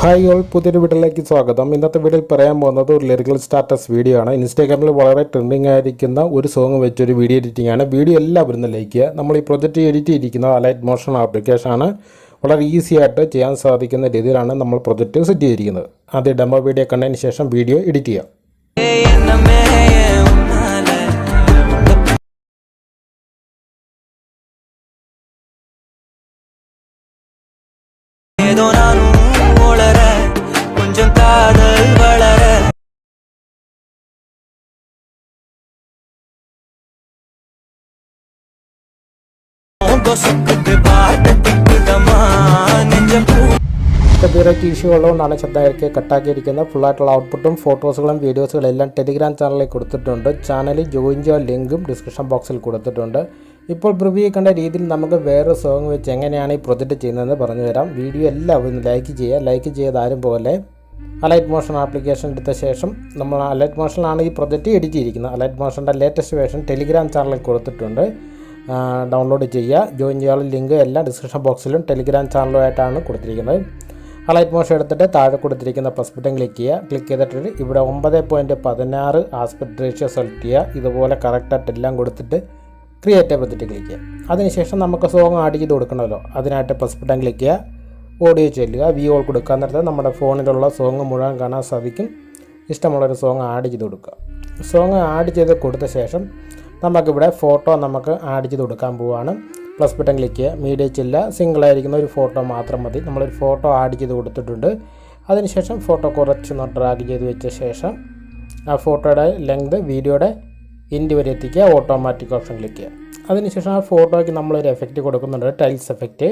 Hi all പുതിയൊരു വീട്ടിലേക്ക് സ്വാഗതം. ഇന്നത്തെ വീഡിയോയിൽ പറയാൻ പോകുന്നത് ഒരു ലിറിക്കൽ സ്റ്റാറ്റസ് വീഡിയോ ആണ്. ഇൻസ്റ്റാഗ്രാമിൽ വളരെ ട്രെൻഡിങ് ആയിരിക്കുന്ന ഒരു സോങ് വെച്ചൊരു വീഡിയോ എഡിറ്റിംഗ് ആണ്. വീഡിയോ എല്ലാവരും ലൈക്ക് നമ്മൾ ഈ പ്രൊജക്റ്റ് എഡിറ്റ് ചെയ്തിരിക്കുന്നത് അലൈറ്റ് മോഷൻ ആപ്ലിക്കേഷൻ ആണ്. വളരെ ഈസി ആയിട്ട് ചെയ്യാൻ സാധിക്കുന്ന രീതിയിലാണ് നമ്മൾ പ്രൊജക്റ്റ് സെറ്റ് ചെയ്തിരിക്കുന്നത്. ആദ്യം ഡെമോ വീഡിയോ കണ്ടതിന് ശേഷം വീഡിയോ എഡിറ്റ് ചെയ്യാം. കോപ്പിറൈറ്റ് ഇഷ്യൂ ഉള്ളതുകൊണ്ടാണ് ശബ്ദമായിരിക്കെ കട്ടാക്കിയിരിക്കുന്നത്. ഫുള്ളായിട്ടുള്ള ഔട്ട്പുട്ടും ഫോട്ടോസുകളും വീഡിയോസുകളും എല്ലാം ടെലിഗ്രാം ചാനലിൽ കൊടുത്തിട്ടുണ്ട്. ചാനലിൽ ജോയിൻ ചെയ്യാൻ ലിങ്കും ഡിസ്ക്രിപ്ഷൻ ബോക്സിൽ കൊടുത്തിട്ടുണ്ട്. ഇപ്പോൾ പ്രിവ്യൂ കണ്ട രീതിയിൽ നമുക്ക് വേറെ സോങ് വെച്ച് എങ്ങനെയാണ് ഈ പ്രൊജക്റ്റ് ചെയ്യുന്നതെന്ന് പറഞ്ഞു തരാം. വീഡിയോ എല്ലാവരും ലൈക്ക് ചെയ്യുക. ലൈക്ക് ചെയ്ത് ആരും പോലെ അലൈറ്റ് മോഷൻ ആപ്ലിക്കേഷൻ എടുത്ത ശേഷം നമ്മൾ അലൈറ്റ് മോഷനിലാണ് ഈ പ്രൊജക്റ്റ് എഡിറ്റ് ചെയ്തിരിക്കുന്നത്. അലൈറ്റ് മോഷന്റെ ലേറ്റസ്റ്റ് വേർഷൻ ടെലിഗ്രാം ചാനലിൽ കൊടുത്തിട്ടുണ്ട്. ഡൗൺലോഡ് ചെയ്യുക. ജോയിൻ ചെയ്യാനുള്ള ലിങ്ക് എല്ലാം ഡിസ്ക്രിപ്ഷൻ ബോക്സിലും ടെലിഗ്രാം ചാനലുമായിട്ടാണ് കൊടുത്തിരിക്കുന്നത്. അലൈറ്റ് മോഷൻ എടുത്തിട്ട് താഴെ കൊടുത്തിരിക്കുന്ന പ്ലസ് ബട്ടൺ ക്ലിക്ക് ചെയ്യുക. ക്ലിക്ക് ചെയ്തിട്ട് ഇവിടെ ഒമ്പത് പോയിന്റ് പതിനാറ് ആസ്പെക്ട് റേഷ്യോ സെലക്ട് ചെയ്യുക. ഇതുപോലെ കറക്റ്റായിട്ട് എല്ലാം കൊടുത്തിട്ട് ക്രിയേറ്റ് പ്രൊജക്റ്റ് ക്ലിക്ക് ചെയ്യുക. അതിനുശേഷം നമുക്ക് സോങ് ആഡ് ചെയ്ത് കൊടുക്കണമല്ലോ. അതിനായിട്ട് പ്ലസ് ബട്ടൺ ക്ലിക്ക് ചെയ്യുക. ഓഡിയോ ചെല്ലുക. വി ഓൾ കൊടുക്കുക എന്നിട്ട് നമ്മുടെ ഫോണിലുള്ള സോങ് മുഴുവൻ കാണാൻ സാധിക്കും. ഇഷ്ടമുള്ളൊരു സോങ് ആഡ് ചെയ്ത് കൊടുക്കുക. സോങ് ആഡ് ചെയ്ത് കൊടുത്ത ശേഷം നമുക്കിവിടെ ഫോട്ടോ നമുക്ക് ആഡ് ചെയ്ത് കൊടുക്കാൻ പോവുകയാണ് പ്ലസ് ബട്ടൺ ക്ലിക്ക് ചെയ്യുക. സിംഗിൾ ആയിരിക്കുന്ന ഒരു ഫോട്ടോ മാത്രം മതി. നമ്മളൊരു ഫോട്ടോ ആഡ് ചെയ്ത് കൊടുത്തിട്ടുണ്ട്. അതിനുശേഷം ഫോട്ടോ കുറച്ചൊന്ന് ഡ്രാഗ് ചെയ്ത് വെച്ച ശേഷം ആ ഫോട്ടോയുടെ ലെങ്ത് വീഡിയോയുടെ ഇൻഡ് വരെ എത്തിക്കുക. ഓട്ടോമാറ്റിക് ഓപ്ഷൻ ക്ലിക്ക് ചെയ്യുക. അതിനുശേഷം ആ ഫോട്ടോയ്ക്ക് നമ്മളൊരു എഫക്റ്റ് കൊടുക്കുന്നുണ്ട്. Tiles effect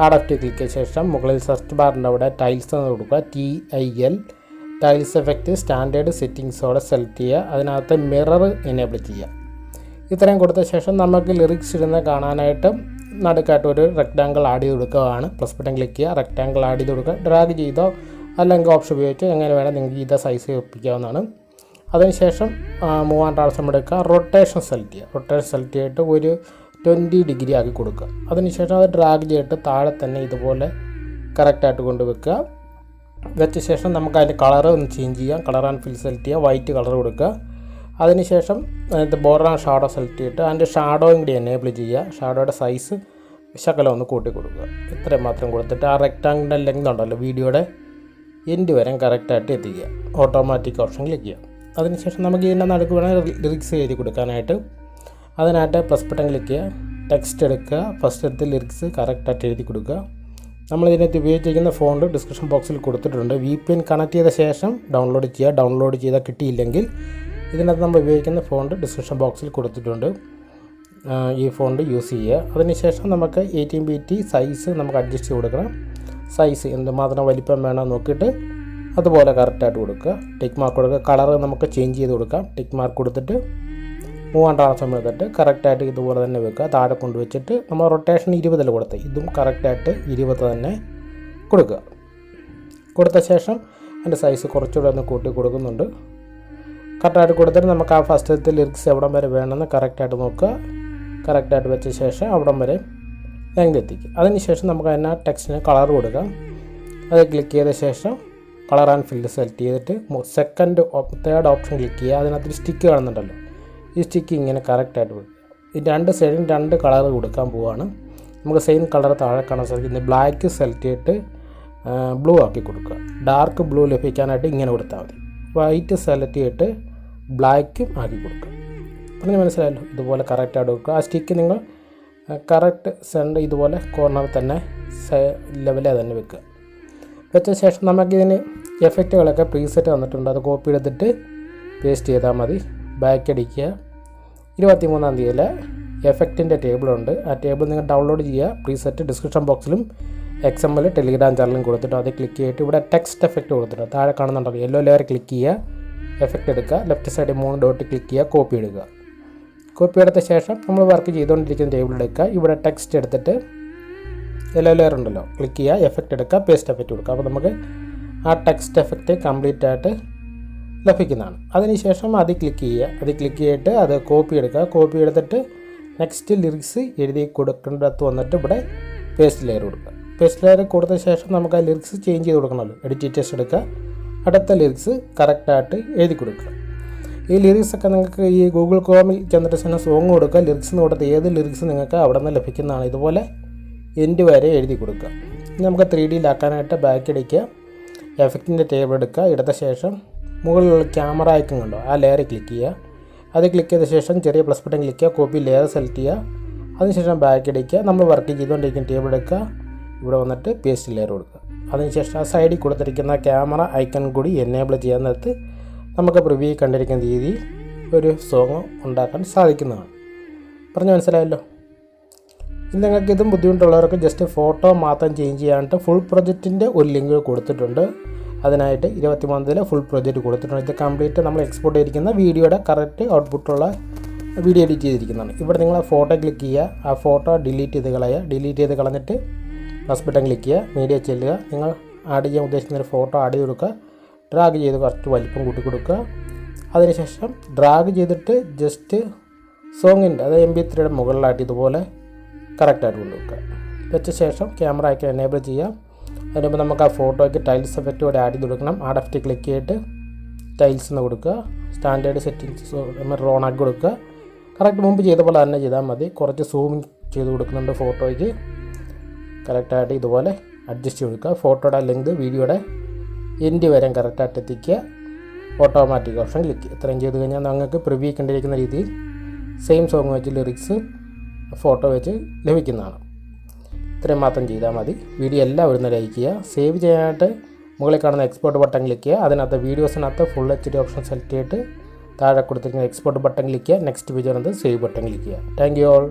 add effect click ചെയ്ത ശേഷം മുകളിൽ സെർച്ച് ബാറിന്റെ അവിടെ ടൈൽസ് എന്ന് കൊടുക്കുക. T I L tiles effect standard സെറ്റിങ്സോടെ select ചെയ്യുക. അതിനകത്ത് മിറർ എനേബിൾ ചെയ്യുക. ഇത്രയും കൊടുത്ത ശേഷം നമുക്ക് ലിറിക്സ് ഇരുന്ന് കാണാനായിട്ട് നടുക്കായിട്ട് ഒരു റെക്റ്റാങ്കിൾ ആഡ് ചെയ്ത് കൊടുക്കുകയാണ്. പ്ലസ് ബട്ടൺ ക്ലിക്ക് ചെയ്യുക റെക്റ്റാങ്കിൾ ആഡ് ചെയ്ത് കൊടുക്കുക. ഡ്രാഗ് ചെയ്തോ അല്ലെങ്കിൽ ഓപ്ഷൻ ഉപയോഗിച്ച് എങ്ങനെ വേണം നിങ്ങൾക്ക് ഇതാ സൈസ് ഒപ്പിക്കാവുന്നതാണ്. അതിനുശേഷം മൂവാം ട്രാൻസ്ഫോം എടുക്കുക. റൊട്ടേഷൻ സെലക്ട് ചെയ്യുക. റൊട്ടേഷൻ സെലക്ട് ചെയ്തിട്ട് ഒരു ട്വന്റി ഡിഗ്രി ആക്കി കൊടുക്കുക. അതിനുശേഷം അത് ഡ്രാഗ് ചെയ്തിട്ട് താഴെ തന്നെ ഇതുപോലെ കറക്റ്റായിട്ട് കൊണ്ട് വെക്കുക. വെച്ച ശേഷം നമുക്ക് അതിന്റെ കളർ ഒന്ന് ചേഞ്ച് ചെയ്യാം. കളർ ആൻഡ് ഫിൽ സെലക്ട് ചെയ്യുക. വൈറ്റ് കളർ കൊടുക്കുക. അതിനുശേഷം അതിനകത്ത് ബോർഡർ ഷാഡോ സെലക്ട് ചെയ്തിട്ട് അതിന്റെ ഷാഡോയും കൂടി എനേബിൾ ചെയ്യുക. ഷാഡോയുടെ സൈസ് ശകലം ഒന്ന് കൂട്ടി കൊടുക്കുക. ഇത്രയും മാത്രം കൊടുത്തിട്ട് ആ റെക്റ്റാങ്കിളിന്റെ ലെങ്ത് ഉണ്ടല്ലോ വീഡിയോയുടെ എൻഡ് വരെ കറക്റ്റായിട്ട് എത്തിക്കുക. ഓട്ടോമാറ്റിക് ഓപ്ഷൻ ക്ലിക്ക് ചെയ്യുക. അതിനുശേഷം നമുക്ക് ഇതിന്റെ നടുക്ക് വേണമെങ്കിൽ ലിറിക്സ് എഴുതി കൊടുക്കാനായിട്ട് അതിനായിട്ട് പ്ലസ് ബട്ടൺ ക്ലിക്ക് ചെയ്യുക. ടെക്സ്റ്റ് എടുക്കുക. ഫസ്റ്റ് എടുത്ത് ലിറിക്സ് കറക്റ്റായിട്ട് എഴുതി കൊടുക്കുക. നമ്മൾ ഇതിനകത്ത് ഉപയോഗിച്ചിരിക്കുന്ന ഫോണ്ട് ഡിസ്ക്രിപ്ഷൻ ബോക്സിൽ കൊടുത്തിട്ടുണ്ട്. വി പി എൻ കണക്ട് ചെയ്ത ശേഷം ഡൗൺലോഡ് ചെയ്യുക. ഡൗൺലോഡ് ചെയ്താൽ കിട്ടിയില്ലെങ്കിൽ ഇതിനകത്ത് നമ്മൾ ഉപയോഗിക്കുന്ന ഫോണ്ട് ഡിസ്ക്രിപ്ഷൻ ബോക്സിൽ കൊടുത്തിട്ടുണ്ട്. ഈ ഫോണ്ട് യൂസ് ചെയ്യുക. അതിനുശേഷം നമുക്ക് എയ്റ്റീൻ ബി ടി സൈസ് നമുക്ക് അഡ്ജസ്റ്റ് ചെയ്ത് കൊടുക്കണം. സൈസ് എന്തുമാത്രം വലിപ്പം വേണം നോക്കിയിട്ട് അതുപോലെ കറക്റ്റായിട്ട് കൊടുക്കുക. ടിക്ക് മാർക്ക് കൊടുക്കുക. കളർ നമുക്ക് ചേഞ്ച് ചെയ്ത് കൊടുക്കാം. ടിക്ക് മാർക്ക് കൊടുത്തിട്ട് മൂവാം ട്രാൻസ്ഫോം എടുത്തിട്ട് കറക്റ്റായിട്ട് ഇതുപോലെ തന്നെ വെക്കുക. താഴെ കൊണ്ടുവച്ചിട്ട് നമ്മൾ റൊട്ടേഷൻ ഇരുപതിൽ കൊടുത്ത് ഇതും കറക്റ്റായിട്ട് ഇരുപത് തന്നെ കൊടുക്കുക. കൊടുത്ത ശേഷം അതിന്റെ സൈസ് കുറച്ചുകൂടെ ഒന്ന് കൂട്ടി കൊടുക്കുന്നുണ്ട്. കറക്റ്റായിട്ട് കൊടുത്തിട്ട് നമുക്ക് ആ ഫസ്റ്റത്തെ ലിറിക്സ് എവിടം വരെ വേണമെന്ന് കറക്റ്റായിട്ട് നോക്കുക. കറക്റ്റായിട്ട് വെച്ച ശേഷം അവിടം വരെ ലെങ്ത് എത്തിക്കുക അതിനുശേഷം നമുക്ക് അതിന് ടെക്സ്റ്റിന് കളർ കൊടുക്കാം. അത് ക്ലിക്ക് ചെയ്ത ശേഷം കളർ ആൻഡ് ഫിൽഡ് സെലക്ട് ചെയ്തിട്ട് സെക്കൻഡ് തേർഡ് ഓപ്ഷൻ ക്ലിക്ക് ചെയ്യുക. അതിനകത്ത് സ്റ്റിക്ക് കാണുന്നുണ്ടല്ലോ. ഈ സ്റ്റിക്ക് ഇങ്ങനെ കറക്റ്റായിട്ട് കൊടുക്കുക ഈ രണ്ട് സൈഡിലും രണ്ട് കളർ കൊടുക്കാൻ പോവുകയാണ് നമുക്ക് സെയിം കളർ താഴെ കാണാൻ സാധിക്കുന്നത് ബ്ലാക്ക് സെലക്ട് ചെയ്തിട്ട് ബ്ലൂ ആക്കി കൊടുക്കുക. ഡാർക്ക് ബ്ലൂ ലഭിക്കാനായിട്ട് ഇങ്ങനെ കൊടുത്താൽ മതി. വൈറ്റ് സെലക്ട് ചെയ്തിട്ട് ബ്ലാക്കും ആക്കി കൊടുക്കുക. പറഞ്ഞ് മനസ്സിലായല്ലോ? ഇതുപോലെ കറക്റ്റായിട്ട് കൊടുക്കുക. ആ സ്റ്റിക്ക് നിങ്ങൾ കറക്റ്റ് സെന്റർ ഇതുപോലെ കോർണറിൽ തന്നെ ലെവലിൽ തന്നെ വെക്കുക. വെച്ച ശേഷം നമുക്കിതിന് എഫക്റ്റുകളൊക്കെ പ്രീസെറ്റ് വന്നിട്ടുണ്ട്. അത് കോപ്പി എടുത്തിട്ട് പേസ്റ്റ് ചെയ്താൽ മതി. ബാക്ക് അടിക്കുക. ഇരുപത്തി മൂന്നാം തീയതിയിലെ എഫക്റ്റിന്റെ ടേബിളുണ്ട് ആ ടേബിൾ നിങ്ങൾ ഡൗൺലോഡ് ചെയ്യുക. പ്രീസെറ്റ് ഡിസ്ക്രിപ്ഷൻ ബോക്സിലും എക്സ് എം എൽ ടെലിഗ്രാം ചാനലും കൊടുത്തിട്ട് അത് ക്ലിക്ക് ചെയ്തിട്ട് ഇവിടെ ടെക്സ്റ്റ് എഫക്റ്റ് കൊടുത്തിട്ട് താഴെ കാണുന്നുണ്ടല്ലോ യെല്ലോ ലെയർ ക്ലിക്ക് ചെയ്യുക എഫക്റ്റ് എടുക്കുക ലെഫ്റ്റ് സൈഡിൽ മൂന്ന് ഡോട്ട് ക്ലിക്ക് ചെയ്യുക കോപ്പി എടുക്കുക കോപ്പി എടുത്ത ശേഷം നമ്മൾ വർക്ക് ചെയ്തുകൊണ്ടിരിക്കുന്ന ടേബിൾ എടുക്കുക. ഇവിടെ ടെക്സ്റ്റ് എടുത്തിട്ട് യെല്ലോ ലെയർ ഉണ്ടല്ലോ ക്ലിക്ക് ചെയ്യുക എഫക്റ്റ് എടുക്കുക പേസ്റ്റ് എഫക്റ്റ് കൊടുക്കുക. അപ്പോൾ നമുക്ക് ആ ടെക്സ്റ്റ് എഫക്റ്റ് കംപ്ലീറ്റ് ആയിട്ട് ലഭിക്കുന്നതാണ്. അതിനുശേഷം അത് ക്ലിക്ക് ചെയ്യുക. അത് ക്ലിക്ക് ചെയ്തിട്ട് അത് കോപ്പി എടുക്കുക. കോപ്പി എടുത്തിട്ട് നെക്സ്റ്റ് ലിറിക്സ് എഴുതി കൊടുക്കേണ്ടത് വന്നിട്ട് ഇവിടെ പേസ്റ്റ് ലെയർ കൊടുക്കുക. പേസ്റ്റ് ലെയർ കൊടുത്ത ശേഷം നമുക്ക് ആ ലിറിക്സ് ചേഞ്ച് ചെയ്ത് കൊടുക്കണമല്ലോ. എഡിറ്റ് ടെസ്റ്റ് എടുക്കുക. അടുത്ത ലിറിക്സ് കറക്റ്റായിട്ട് എഴുതി കൊടുക്കുക. ഈ ലിറിക്സ് ഒക്കെ നിങ്ങൾക്ക് ഈ ഗൂഗിൾ ക്രോമിൽ ചെന്നിട്ട് തന്നെ സോങ് കൊടുക്കുക. ലിറിക്സ് എന്ന് കൊടുത്ത് ഏത് ലിറിക്സ് നിങ്ങൾക്ക് അവിടെ നിന്ന് ലഭിക്കുന്നതാണ്. ഇതുപോലെ എൻഡ് വരെ എഴുതി കൊടുക്കുക. ഇനി നമുക്ക് ത്രീ ഡിയിലാക്കാനായിട്ട് ബാക്ക് അടിക്കുക എഫക്റ്റിന്റെ ടേബിൾ എടുക്കുക. എടുത്ത ശേഷം മുകളിലുള്ള ക്യാമറ ഐക്കൺ കണ്ടോ? ആ ലെയർ ക്ലിക്ക് ചെയ്യുക. അത് ക്ലിക്ക് ചെയ്ത ശേഷം ചെറിയ പ്ലസ് ബട്ടൺ ക്ലിക്ക് ചെയ്യുക. കോപ്പി ലെയർ സെലക്ട് ചെയ്യുക. അതിനുശേഷം ബാക്ക് അടിക്കുക നമ്മൾ വർക്ക് ചെയ്തുകൊണ്ടിരിക്കുന്ന ടേബിൾ എടുക്കുക. ഇവിടെ വന്നിട്ട് പേസ്റ്റ് ലെയർ കൊടുക്കുക. അതിനുശേഷം ആ സൈഡിൽ കൊടുത്തിരിക്കുന്ന ക്യാമറ ഐക്കൺ കൂടി എനേബിൾ ചെയ്യാൻ നേരത്ത് നമുക്ക് പ്രിവ്യൂ കണ്ടിരിക്കുന്ന രീതിയിൽ ഒരു സോങ് ഉണ്ടാക്കാൻ സാധിക്കുന്നതാണ്. പറഞ്ഞു മനസ്സിലായല്ലോ? ഇനി നിങ്ങൾക്ക് ഇതും ബുദ്ധിമുട്ടുള്ളവർക്ക് ജസ്റ്റ് ഫോട്ടോ മാത്രം ചേഞ്ച് ചെയ്യാനായിട്ട് ഫുൾ പ്രൊജക്റ്റിന്റെ ഒരു ലിങ്ക് കൊടുത്തിട്ടുണ്ട്. അതിനായിട്ട് ഇരുപത്തി മൂന്നിലെ ഫുൾ പ്രൊജക്റ്റ് കൊടുത്തിട്ടുണ്ട്. ഇത് കംപ്ലീറ്റ് നമ്മൾ എക്സ്പോർട്ട് ചെയ്തിരിക്കുന്ന വീഡിയോയുടെ കറക്റ്റ് ഔട്ട്പുട്ടുള്ള വീഡിയോ എഡിറ്റ് ചെയ്തിരിക്കുന്നതാണ്. ഇവിടെ നിങ്ങൾ ഫോട്ടോ ക്ലിക്ക് ചെയ്യുക. ആ ഫോട്ടോ ഡിലീറ്റ് ചെയ്ത് കളയുക. ഡിലീറ്റ് ചെയ്ത് കളഞ്ഞിട്ട് പ്ലസ് ബട്ടൺ ക്ലിക്ക് ചെയ്യുക മീഡിയ ചെല്ലുക. നിങ്ങൾ ആഡ് ചെയ്യാൻ ഉദ്ദേശിക്കുന്ന ഒരു ഫോട്ടോ ആഡ് ചെയ്ത് കൊടുക്കുക. ഡ്രാഗ് ചെയ്ത് കുറച്ച് വലിപ്പം കൂട്ടി കൊടുക്കുക. അതിനുശേഷം ഡ്രാഗ് ചെയ്തിട്ട് ജസ്റ്റ് സോങ്ങിന്റെ അതായത് എം ബി ത്രീയുടെ മുകളിലായിട്ട് ഇതുപോലെ കറക്റ്റായിട്ട് കൊണ്ടുവെക്കുക വെച്ച ശേഷം ക്യാമറ ഒക്കെ എനേബിൾ ചെയ്യാം. അതിനുമ്പോൾ നമുക്ക് ആ ഫോട്ടോയ്ക്ക് ടൈൽസ് എഫക്റ്റ് കൂടെ ആഡ് ചെയ്ത് കൊടുക്കണം. ആ ഡെഫ്റ്റ് ക്ലിക്ക് ചെയ്തിട്ട് ടൈൽസ് എന്ന് കൊടുക്കുക. സ്റ്റാൻഡേർഡ് സെറ്റിങ്സ് റോൺ ആക്കി കൊടുക്കുക. കറക്റ്റ് മുമ്പ് ചെയ്ത പോലെ തന്നെ ചെയ്താൽ മതി. കുറച്ച് സൂം ചെയ്ത് കൊടുക്കുന്നുണ്ട് ഫോട്ടോയ്ക്ക് കറക്റ്റായിട്ട് ഇതുപോലെ അഡ്ജസ്റ്റ് ചെയ്ത് കൊടുക്കുക. ഫോട്ടോയുടെ ലെങ്ത് വീഡിയോയുടെ എൻഡ് വരെ കറക്റ്റായിട്ട് എത്തിക്കുക. ഓട്ടോമാറ്റിക് ഓപ്ഷൻ ക്ലിക്ക് ഇത്രയും ചെയ്ത് കഴിഞ്ഞാൽ നിങ്ങൾക്ക് പ്രിവ്യൂ കണ്ടിരിക്കുന്ന രീതിയിൽ സെയിം സോങ് വെച്ച് ലിറിക്സ് ഫോട്ടോ വെച്ച് ലഭിക്കുന്നതാണ്. ഇത്രയും മാത്രം ചെയ്താൽ മതി. വീഡിയോ എല്ലാവരും ലൈക്ക് ചെയ്യുക. സേവ് ചെയ്യാനായിട്ട് മുകളിൽ കാണുന്ന എക്സ്പോർട്ട് ബട്ടൺ ക്ലിക്ക് ചെയ്യുക. അതിനകത്ത് വീഡിയോസിനകത്ത് full H D option select ചെയ്തിട്ട് താഴെ കൊടുത്തിരിക്കുന്ന എക്സ്പോർട്ട് ബട്ടൺ ക്ലിക്ക് ചെയ്യുക. നെക്സ്റ്റ് പേജ് വന്നത് സേവ് ബട്ടൺ ക്ലിക്ക് ചെയ്യുക. Thank you all